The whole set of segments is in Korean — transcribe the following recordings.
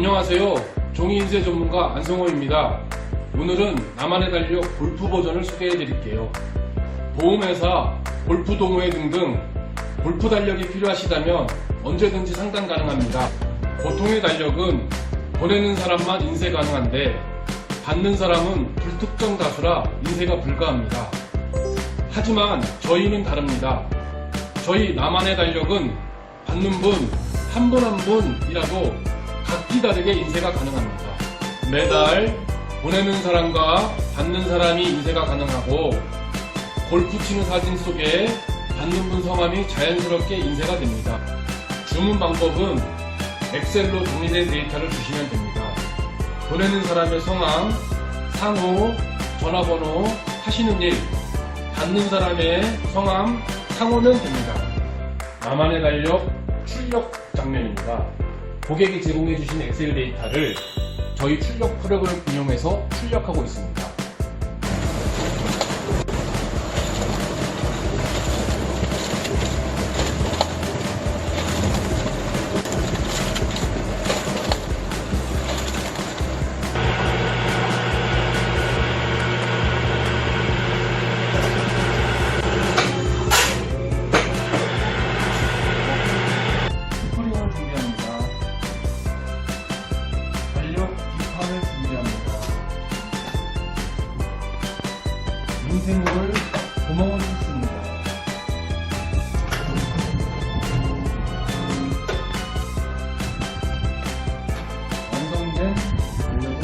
안녕하세요. 종이인쇄 전문가 안성호입니다. 오늘은 나만의 달력 골프 버전을 소개해 드릴게요. 보험회사, 골프 동호회 등등 골프 달력이 필요하시다면 언제든지 상담 가능합니다. 보통의 달력은 보내는 사람만 인쇄 가능한데 받는 사람은 불특정 다수라 인쇄가 불가합니다. 하지만 저희는 다릅니다. 저희 나만의 달력은 받는 분 한 분 한 분이라도 각기 다르게 인쇄가 가능합니다. 매달 보내는 사람과 받는 사람이 인쇄가 가능하고 골프 치는 사진 속에 받는 분 성함이 자연스럽게 인쇄가 됩니다. 주문 방법은 엑셀로 정리된 데이터를 주시면 됩니다. 보내는 사람의 성함, 상호, 전화번호, 하시는 일, 받는 사람의 성함, 상호는 됩니다. 나만의 달력 출력 장면입니다. 고객이 제공해주신 엑셀 데이터를 저희 출력 프로그램을 이용해서 출력하고 있습니다. 인쇄물을 구멍을 뚫습니다. 완성된 달력은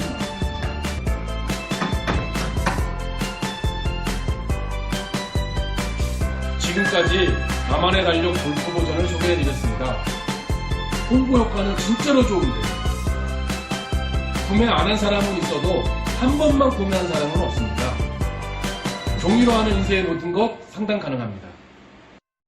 지금까지 나만의 달력 골프 버전을 소개해드렸습니다. 홍보 효과는 진짜로 좋은데 구매 안 한 사람은 있어도 한 번만 구매한 사람은 없습니다. 종이로 하는 인쇄의 모든 것 상담 가능합니다.